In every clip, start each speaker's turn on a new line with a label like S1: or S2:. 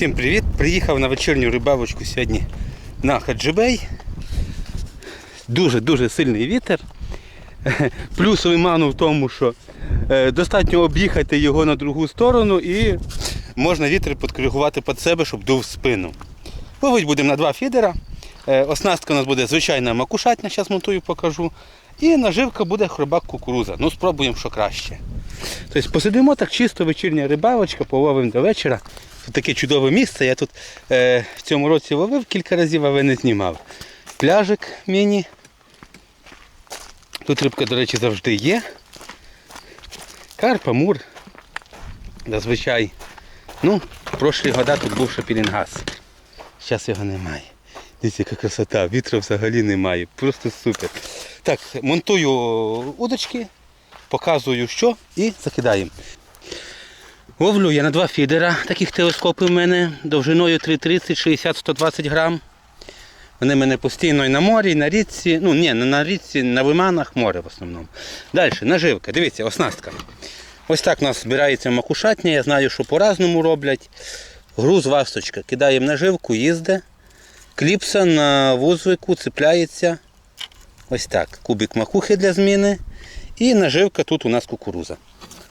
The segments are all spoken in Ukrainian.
S1: Всім привіт! Приїхав на вечірню рибалочку сьогодні на Хаджибей. Дуже-дуже сильний вітер. Плюсовий ману в тому, що е, достатньо об'їхати його на другу сторону і можна вітер підкоригувати під себе, щоб дув спину. Ловить будемо на два фідера. Е, Оснастка у нас буде звичайна макушатня, зараз монтую, покажу. І наживка буде хробак кукуруза. Ну, спробуємо, що краще. Тобто посидимо так чисто вечірня рибалочка, половимо до вечора. Тут таке чудове місце. Я тут е, в цьому році ловив кілька разів, але не знімав. Пляжик міні. Тут рибка, до речі, завжди є. Карп, амур. Зазвичай. Ну, прошлі года тут був шапілінгаз. Зараз його немає. Дивіться, яка красота, вітру взагалі немає. Просто супер. Так, монтую удочки, показую що і закидаємо. Ловлю я на два фідера, таких телескопів в мене довжиною 330, 60, 120 грам. Вони в мене постійно і на морі, і на річці. Ну, ні, не на річці, на лиманах, море в основному. Далі, наживка. Дивіться, оснастка. Ось так у нас збирається макушатня. Я знаю, що по-разному роблять. Груз васточка. Кидаємо наживку, їзде. Кліпса на вузвику цепляється. Ось так. Кубик макухи для зміни. І наживка тут у нас кукуруза.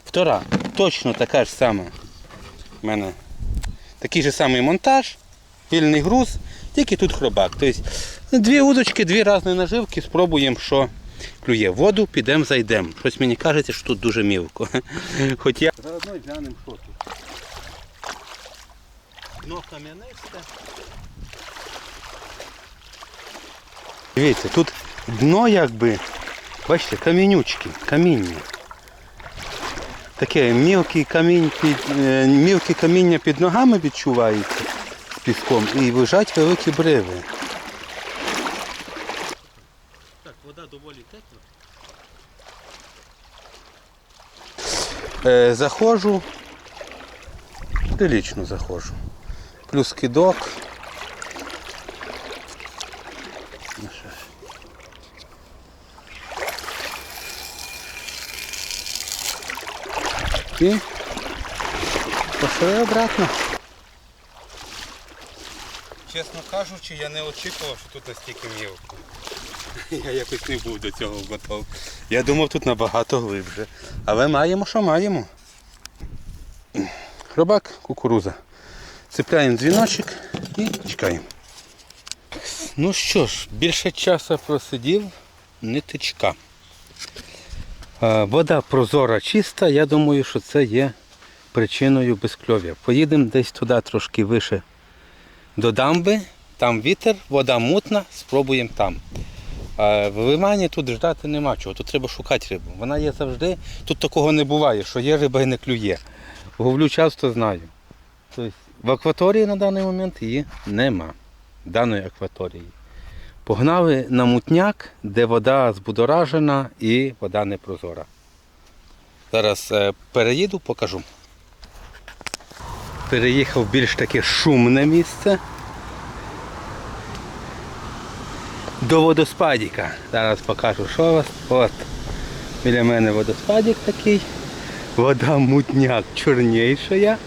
S1: Втора. Точно така ж сама. У мене такий же самий монтаж, вільний груз, тільки тут хробак. Тобто дві удочки, дві різні наживки, спробуємо, що клює. Воду підемо, зайдемо. Щось мені кажеться, що тут дуже мілко. Хоч я. Заодно й глянемо, що тут. Дно кам'янисте. Дивіться, тут дно якби, бачите, камінючки, каміння. Таке мілкі камінь під, е, мілкі каміння під ногами відчувається з піском і лежать великі бриви. Так, вода доволі тепла. Е, заходжу, прилічно заходжу. Плюс кидок. Ну, що ж. І пошли обратно. Чесно кажучи, я не очікував, що тут настільки мілко. Я якось не був до цього готов. Я думав, тут набагато глибше. Але маємо, що маємо. Хробак, кукуруза. Цепляємо дзвіночок і чекаємо. Ну що ж, більше часу просидів, нитичка. Е, Вода прозора, чиста, я думаю, що це є причиною безкльов'я. Поїдемо десь туди трошки вище до дамби, там вітер, вода мутна, спробуємо там. В лимані тут ждати нема чого, тут треба шукати рибу. Вона є завжди, тут такого не буває, що є риба і не клює. Говлю часто знаю. Тобто в акваторії на даний момент її нема. Даної акваторії. Погнали на мутняк, де вода збудоражена і вода непрозора. Зараз е, переїду, покажу. Переїхав більш таке шумне місце. До водоспадіка. Зараз покажу, що у вас. От. Біля мене водоспадік такий. Вода мутняк чорнішая.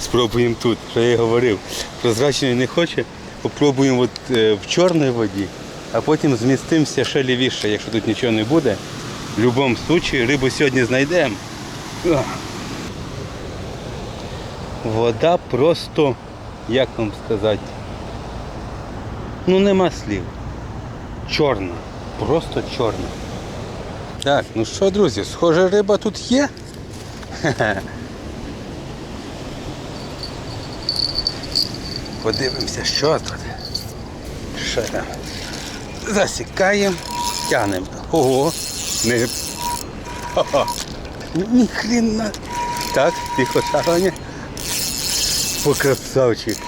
S1: Спробуємо тут, що я й говорив. Прозрачної не хоче. Попробуємо от, е, в чорній воді, а потім змістимося ще лівіше, якщо тут нічого не буде. В будь-якому випадку рибу сьогодні знайдемо. Вода просто, як вам сказати, ну нема слів. Чорна. Просто чорна. Так, ну що, друзі, схоже, риба тут є. Хе-хе. Подивимося, що тут. Що там? Засікаємо, тянемо. Ого, не. Ха-ха. Ні хрена. Так, тихо шагання. О, красавчик.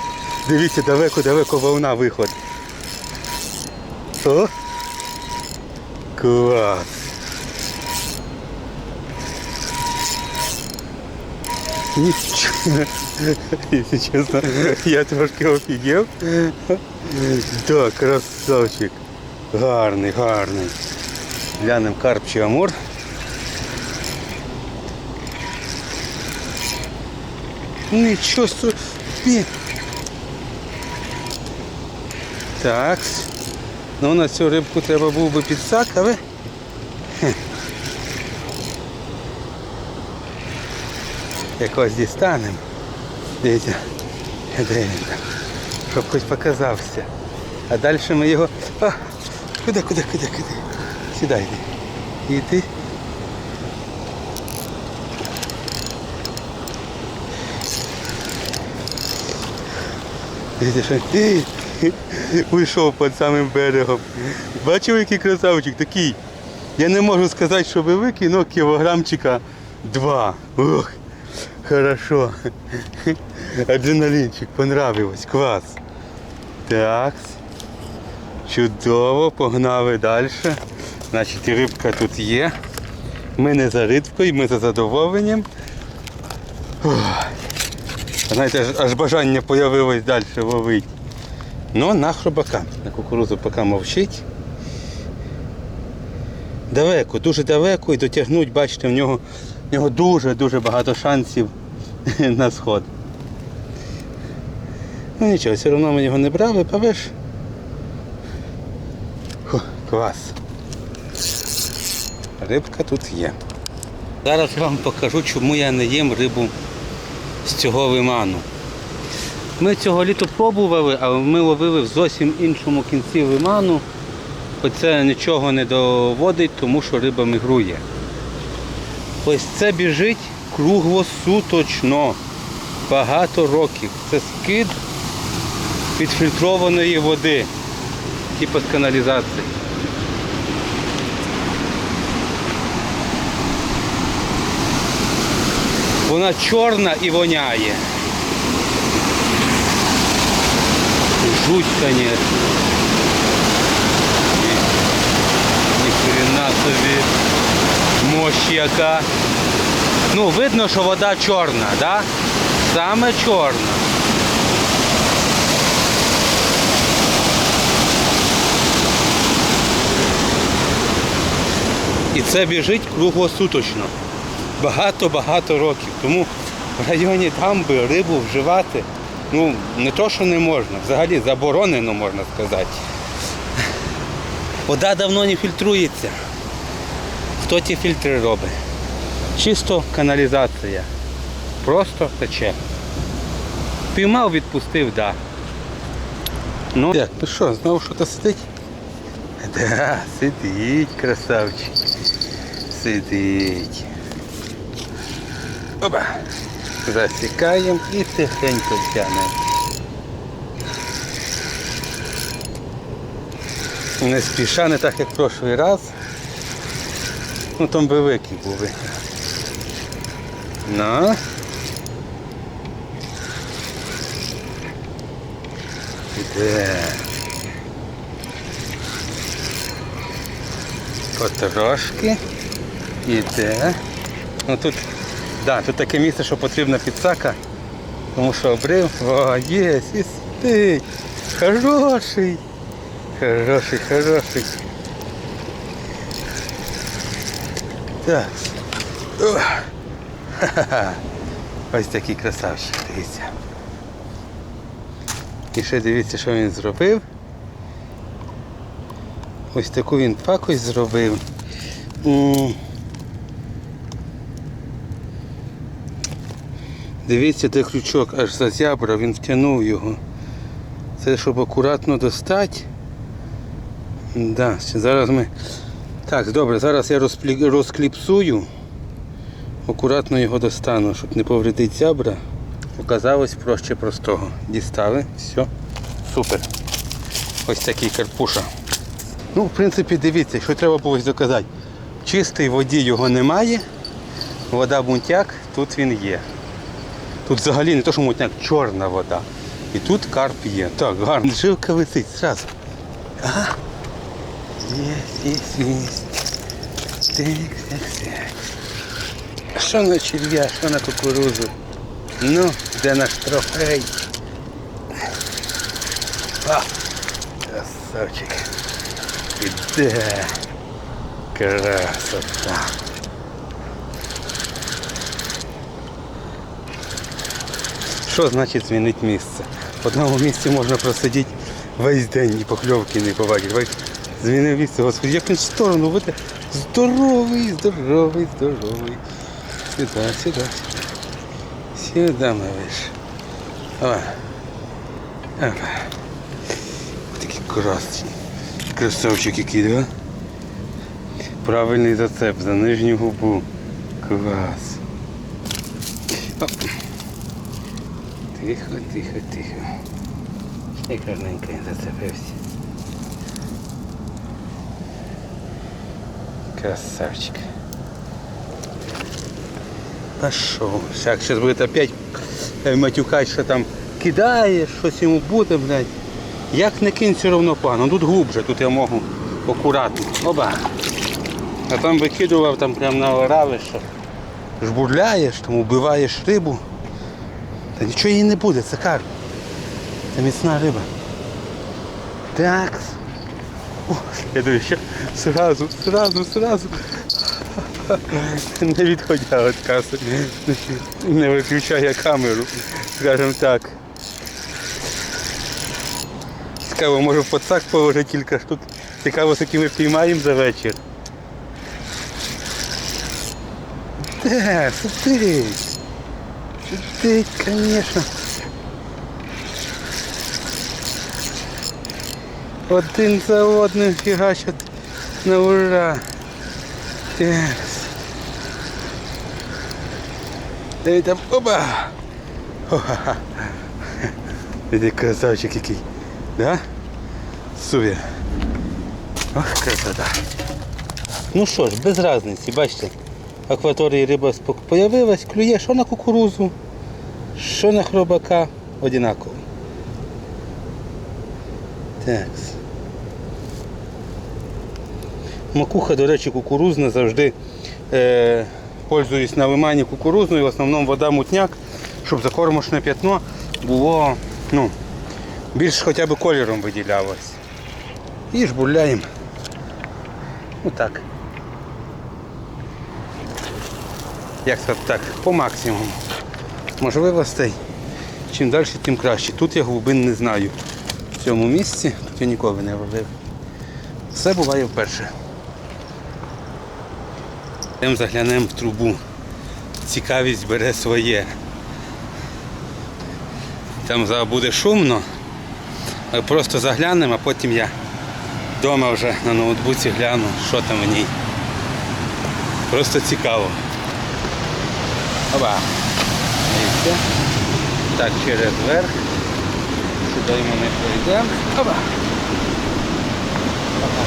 S1: Дивіться, далеко-далеко волна виход. О! Клас. Якщо чесно, я трошки офігів. Так, красавчик. Гарний, гарний. Глянемо карп чи амур. Нічого собі. Так. Ну на цю рибку треба був би підсак, але. Якось дістанемо. Дивіться, де він. Щоб хоч показався. А далі ми його. А, куди, куди, куди, куди? Сідай. І ти. Дивіться, що уйшов під самим берегом. Бачив, який красавчик такий. Я не можу сказати, що великий, але кілограмчика два. Ох, хорошо. Адреналінчик, понравилось, клас. Так. Чудово, погнали далі. Значить, рибка тут є. Ми не за рибкою, ми за задоволенням. Ох. Знаєте, аж, аж бажання появилось далі ловити. Ну, на хробака. На кукурузу поки мовчить. Далеко, дуже далеко і дотягнуть, бачите, в нього, в нього дуже-дуже багато шансів на сход. Ну нічого, все одно ми його не брали, павеш. Фу, клас. Рибка тут є. Зараз я вам покажу, чому я не їм рибу з цього лиману. Ми цього літа пробували, але ми ловили в зовсім іншому кінці лиману. Оце нічого не доводить, тому що риба мігрує. Ось це біжить круглосуточно. Багато років. Це скид підфільтрованої води, типу з каналізації. Вона чорна і воняє. Жуть, конечно. Ні хрена собі. Мощь яка. Ну, видно, що вода чорна, да? Саме чорна. І це біжить круглосуточно. Багато-багато років. Тому в районі дамби рибу вживати, ну, не то, що не можна, взагалі заборонено, можна сказати. Вода давно не фільтрується. Хто ті фільтри робить? Чисто каналізація. Просто тече. Піймав, відпустив, да. Ну, як, ну що, знову щось сидить? Да, сидить, красавчик. Сидить. Опа. Засікаємо і тихенько тянемо. Не спіша, не так як в прошлий раз. Ну там би великі були. На. Потрошки. Іде. Ну тут, да, тут таке місце, що потрібна підсака. Тому що обрив, о, є, спить. Хороший. Хороший, хороший. Так. О. Ха-ха-ха. Ось такий красавчик, дивіться. І ще дивіться, що він зробив. Ось таку він пакость зробив. Дивіться, де крючок аж зазябра, він втягнув його. Це щоб акуратно достати. Да, зараз ми. Так, добре, зараз я розкліпсую. Акуратно його достану, щоб не повредити зябра. Оказалось проще простого. Дістали, все, супер. Ось такий карпуша. Ну, в принципі, дивіться, що треба було доказати. В чистій воді його немає, вода бунтяк, тут він є. Тут взагалі не то, що мутняк, чорна вода. І тут карп є. Так, гарно. Жилка висить зразу. Ага. Є, є, є. Так, так, так. Що на черв'я, що на кукурузу? Ну, де наш трофей? А, красавчик. Іде. Красота. Що значить змінити місце? В одному місці можна просидіти весь день і покльовки не побачити. Змінив місце, господи, як він в сторону буде. Здоровий, здоровий, здоровий. Сюди, сюди. Сюди, малыш. Давай. Опа. Такий красний. Красавчик який, да? Правильний зацеп за нижню губу. Клас. Оп. Тихо, тихо, тихо. Як гарненько він зацепився. Красавчик. Пошел. Так, сейчас будет опять е, матюкать, що там кидаєш, щось йому буде, блядь. Як не кинь, все одно погано. Тут глубже, тут я можу акуратно. Оба. А там викидував там прям на оравище. Жбурляєш, там вбиваєш рибу. Та нічого їй не буде, це карп. Це міцна риба. Так. О, я думаю, ще сразу, сразу, сразу. Не відходя від каси. Не виключає камеру, скажімо так. Цікаво, може в подсак положити кілька штук. Цікаво, з якими піймаємо за вечір. Де, сюди. Сюди, звісно. Один за одним фігачать на ура. Текс. Дай там, оба! Ха-ха-ха. Красавчик який. Да? Супер. Ох, красота. Ну що ж, без різниці, бачите. В акваторії риба появилась, клює що на кукурузу, що на хробака, одинаково. Такс. Макуха, до речі, кукурузна завжди е, пользуюсь на лимані кукурузною, в основному вода мутняк, щоб закормошне п'ятно було ну, більш хоча б кольором виділялось. І жбурляємо. Отак. Як це так, по максимуму. Можливостей. Чим далі, тим краще. Тут я глибин не знаю. В цьому місці тут я ніколи не робив. Все буває вперше. Йдемо заглянемо в трубу. Цікавість бере своє. Там буде шумно. Просто заглянемо, а потім я вдома вже на ноутбуці гляну, що там в ній. Просто цікаво. Оба. Так, через верх. Сюди ми не пройдемо. Оба. Ага.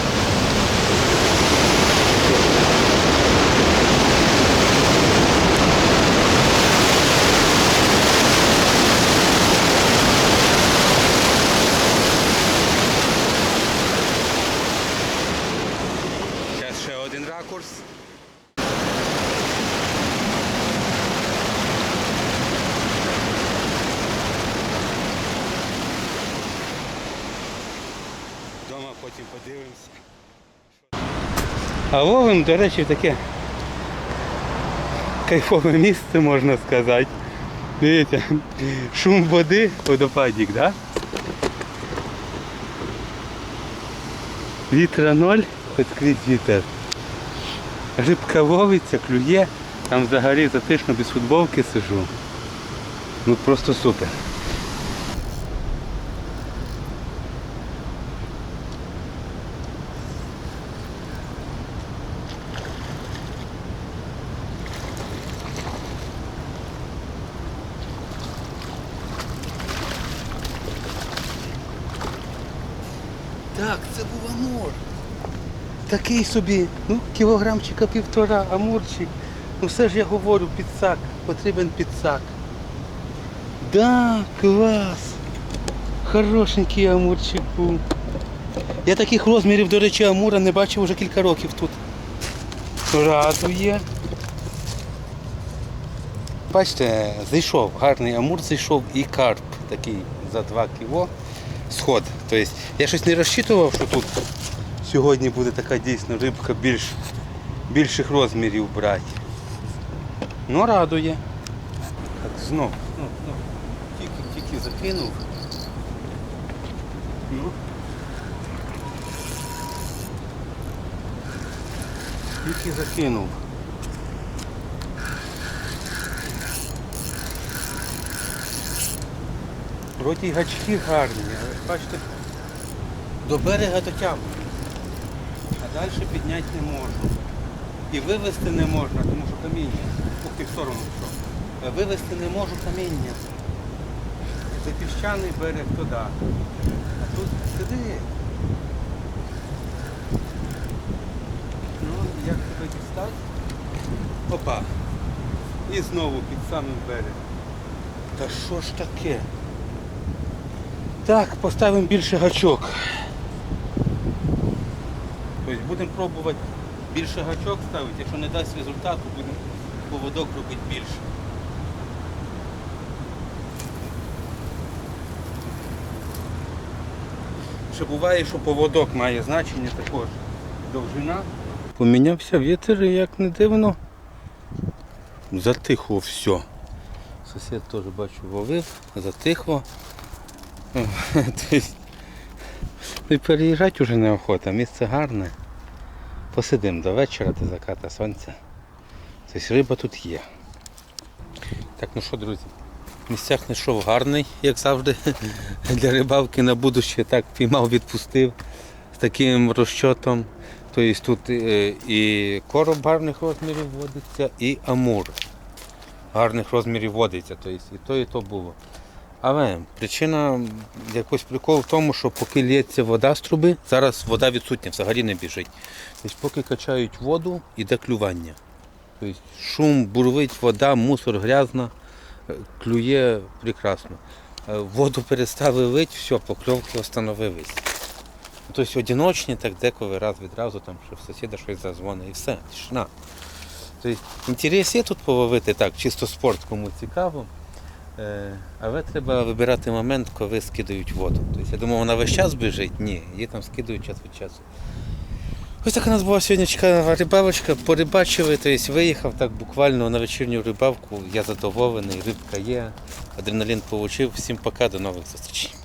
S1: Зараз ще один ракурс. Дома потім подивимося. А ловим, до речі, таке кайфове місце, можна сказати. Дивіться, шум води, водопадік, да? Вітра ноль, відкрит вітер. Рибка ловиться, клює, там взагалі затишно без футболки сижу. Ну просто супер. Так, це був амур. Такий собі, ну, кілограмчика півтора, амурчик. Ну все ж я говорю, підсак, потрібен підсак. Да, клас. Хорошенький амурчик був. Я таких розмірів, до речі, амура не бачив вже кілька років тут. Радує. Бачите, зайшов, гарний амур зайшов і карп такий за 2 кіло. Сход. Тобто я щось не розчитував, що тут сьогодні буде така дійсно рибка більш, більших розмірів брати. Ну радує. Так, знов, знов, знов. Тік. закинув. Ну. Скільки закинув. Вроді гачки гарні, але бачите, до берега дотягну. А далі підняти не можу. І вивезти не можна, тому що каміння. Ух ти в сторону. Е, Вивезти не можу каміння. Це піщаний берег туди. А тут сиди. Ну, як тебе дістати? Опа. І знову під самим берегом. Та що ж таке? Так, поставимо більше гачок. Тобто будемо пробувати більше гачок ставити, якщо не дасть результату, будемо поводок робити більше. Ще буває, що поводок має значення також. Довжина. Помінявся вітер як не дивно. Затихло все. Сусід теж бачу ловив, затихло. І переїжджати вже неохота, місце гарне. Посидимо до вечора, до заката сонця. Тобто риба тут є. Так, ну що, друзі, місцях знайшов гарний, як завжди, для рибалки на будуще. Так, піймав, відпустив з таким розчотом. Тобто тут е, і короб гарних розмірів водиться, і амур гарних розмірів водиться. Тобто і то, і то було. Але причина якось прикол в тому, що поки лється вода з труби, зараз вода відсутня, взагалі не біжить. Тобто поки качають воду, іде клювання. Тобто шум, бурлить, вода, мусор грязна, клює прекрасно. Е, Воду перестали лити, все, покльовки встановились. Тобто одиночні, так деколи раз від разу, там що в сусіда щось зазвонить і все, тишина. Тобто інтерес є тут половити так, чисто спорт, кому цікаво. Е, Але треба вибирати момент, коли скидають воду. Тобто, я думав, вона весь час біжить? Ні, її там скидають час від часу. Ось так у нас була сьогодні чекана рибалочка, порибачили, тобто виїхав так буквально на вечірню рибалку. Я задоволений, рибка є, адреналін отримав. Всім пока, до нових зустрічей.